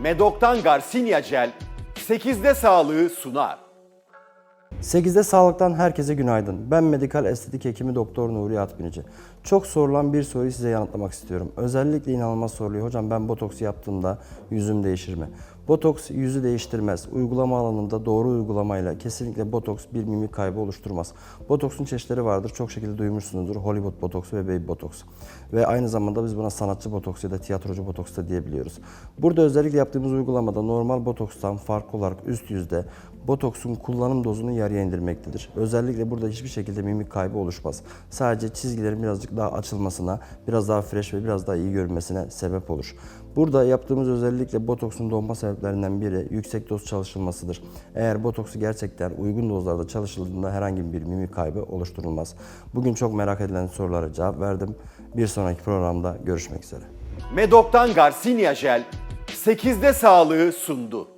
Medok'tan Garcinia Gel 8'de sağlığı sunar. 8'de sağlıktan herkese günaydın. Ben medikal estetik hekimi Doktor Nuri Atbinici. Çok sorulan bir soruyu size yanıtlamak istiyorum. Özellikle inanılmaz soruluyor. Hocam ben botoks yaptığımda yüzüm değişir mi? Botoks yüzü değiştirmez. Uygulama alanında doğru uygulamayla kesinlikle botoks bir mimik kaybı oluşturmaz. Botoksun çeşitleri vardır. Çok şekilde duymuşsunuzdur. Hollywood botoksu ve baby botoks. Ve aynı zamanda biz buna sanatçı botoks ya da tiyatrocu botoks da diyebiliyoruz. Burada özellikle yaptığımız uygulamada normal botokstan farklı olarak üst yüzde botoksun kullanım dozunu yarıya indirmektedir. Özellikle burada hiçbir şekilde mimik kaybı oluşmaz. Sadece çizgilerin birazcık daha açılmasına, biraz daha fresh ve biraz daha iyi görünmesine sebep olur. Burada yaptığımız özellikle botoksun donma sebeplerinden biri yüksek doz çalışılmasıdır. Eğer botoksu gerçekten uygun dozlarda çalışıldığında herhangi bir mimik kaybı oluşturulmaz. Bugün çok merak edilen sorulara cevap verdim. Bir sonraki programda görüşmek üzere. Medok'tan Garcinia Gel 8'de sağlığı sundu.